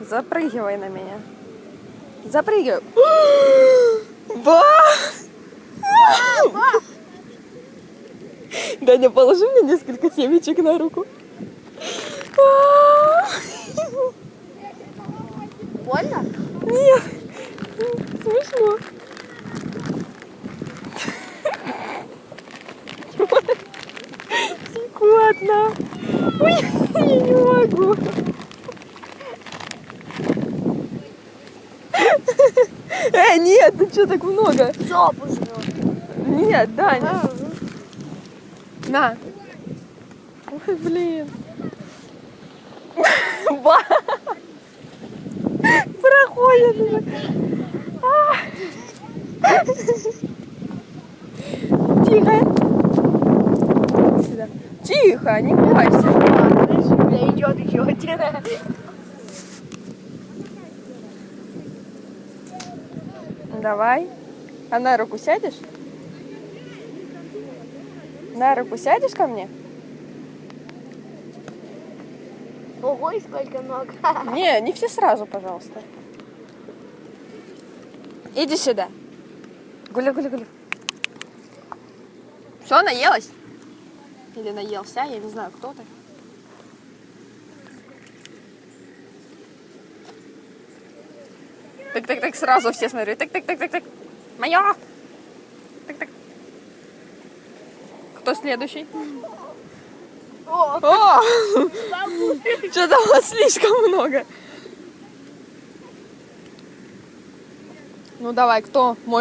Запрыгивай на меня. Запрыгивай. Ба! Даня, положи мне несколько семечек на руку. Больно? Нет, смешно. Щекотно. Ой, я не могу. Э, нет, ты что так много? Жопу жрет. Нет, Даня. На. Ой, блин. Ба. Проходит. А. Тихо. Сюда. Тихо, не бойся. Идет еще один. Давай. А на руку сядешь? На руку сядешь ко мне? Ого, и сколько ног. Не, не все сразу, пожалуйста. Иди сюда. Гуля, гуля, гуля. Все, наелась? Или наелся, я не знаю, кто ты. Так, так, так, сразу все смотрю. Так, так, так, так, так. Моя. Так, так. Кто следующий? О, О! Что-то у вас слишком много. Ну давай, кто? Мой